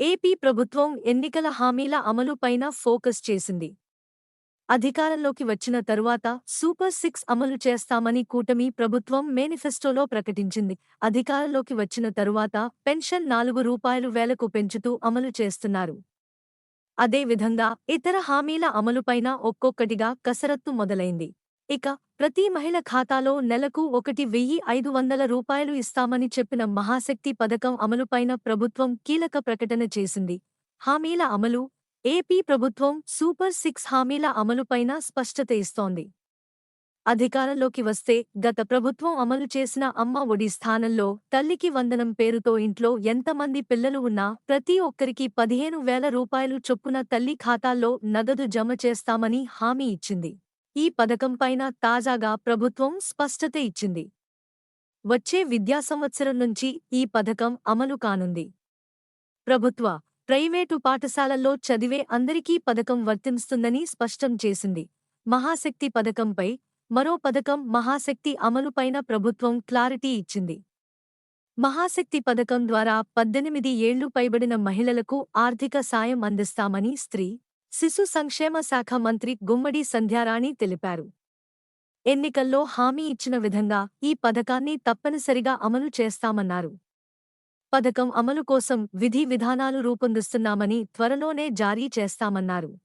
AP ప్రభుత్వం ఎన్నికల హామీల అమలుపైన ఫోకస్ చేసింది. అధికారంలోకి వచ్చిన తరువాత సూపర్ సిక్స్ అమలు చేస్తామని కూటమి ప్రభుత్వం మేనిఫెస్టోలో ప్రకటించింది. అధికారంలోకి వచ్చిన తరువాత పెన్షన్ నాలుగు రూపాయలు వేలకు పెంచుతూ అమలు చేస్తున్నారు. అదేవిధంగా ఇతర హామీల అమలుపైన ఒక్కొక్కటిగా కసరత్తు మొదలైంది. ఇక ప్రతి మహిళ ఖాతాలో నెలకు ఒకటి వెయ్యి ఐదు వందల రూపాయలు ఇస్తామని చెప్పిన మహాశక్తి పథకం అమలుపైన ప్రభుత్వం కీలక ప్రకటన చేసింది. హామీల అమలు ఏపీ ప్రభుత్వం సూపర్ సిక్స్ హామీల అమలుపైన స్పష్టత ఇస్తోంది. అధికారంలోకి వస్తే గత ప్రభుత్వం అమలు చేసిన అమ్మ ఒడి స్థానంలో తల్లికి వందనం పేరుతో ఇంట్లో ఎంతమంది పిల్లలు ఉన్నా ప్రతి ఒక్కరికి పదిహేను వేల రూపాయలు చొప్పున తల్లి ఖాతాల్లో నగదు జమ చేస్తామని హామీ ఇచ్చింది. ఈ పథకంపైన తాజాగా ప్రభుత్వం స్పష్టత ఇచ్చింది. వచ్చే విద్యా సంవత్సరం నుంచి ఈ పథకం అమలు కానుంది. ప్రభుత్వ ప్రైవేటు పాఠశాలల్లో చదివే అందరికీ పథకం వర్తిస్తుందని స్పష్టం చేసింది. మహాశక్తి పథకంపై మరో పథకం మహాశక్తి అమలుపైన ప్రభుత్వం క్లారిటీ ఇచ్చింది. మహాశక్తి పథకం ద్వారా పద్దెనిమిది ఏళ్ళు పైబడిన మహిళలకు ఆర్థిక సాయం అందిస్తామని స్త్రీ శిశు సంక్షేమ శాఖ మంత్రి గుమ్మడి సంధ్యారాణి తెలిపారు. ఎన్నికల్లో హామీ ఇచ్చిన విధంగా ఈ పథకాన్ని తప్పనిసరిగా అమలు చేస్తామన్నారు. పథకం అమలు కోసం విధి విధానాలు రూపొందిస్తున్నామని త్వరలోనే జారీ చేస్తామన్నారు.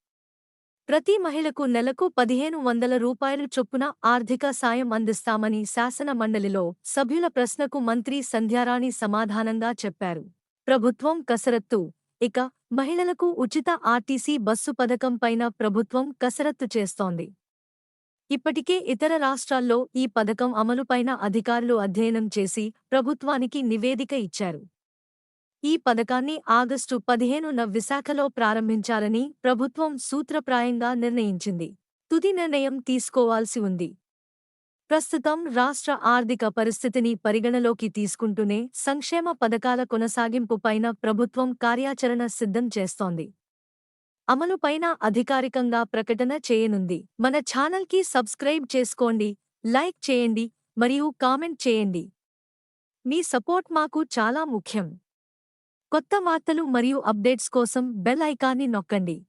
ప్రతి మహిళకు నెలకు పదిహేను వందల రూపాయలు చొప్పున ఆర్థిక సాయం అందిస్తామని శాసన మండలిలో సభ్యుల ప్రశ్నకు మంత్రి సంధ్యారాణి సమాధానంగా చెప్పారు. ప్రభుత్వం కసరత్తు ఇక మహిళలకు ఉచిత ఆర్టీసీ బస్సు పథకం పైన ప్రభుత్వం కసరత్తు చేస్తోంది. ఇప్పటికే ఇతర రాష్ట్రాల్లో ఈ పథకం అమలుపైన అధికారులు అధ్యయనం చేసి ప్రభుత్వానికి నివేదిక ఇచ్చారు. ఈ పథకాన్ని ఆగస్టు పదిహేనున విశాఖలో ప్రారంభించాలని ప్రభుత్వం సూత్రప్రాయంగా నిర్ణయించింది. తుది నిర్ణయం తీసుకోవాల్సి ఉంది. ప్రస్తుతం రాష్ట్ర ఆర్థిక పరిస్థితిని పరిగణలోకి తీసుకుంటూనే సంక్షేమ పథకాల కొనసాగింపుపైన ప్రభుత్వం కార్యాచరణ సిద్ధం చేస్తోంది. అమలుపైన అధికారికంగా ప్రకటన చేయనుంది. మన ఛానల్కి సబ్స్క్రైబ్ చేసుకోండి లైక్ చేయండి మరియు కామెంట్ చేయండి. మీ సపోర్ట్ మాకు చాలా ముఖ్యం. కొత్త వార్తలు మరియు అప్డేట్స్ కోసం బెల్ ఐకాన్ని నొక్కండి.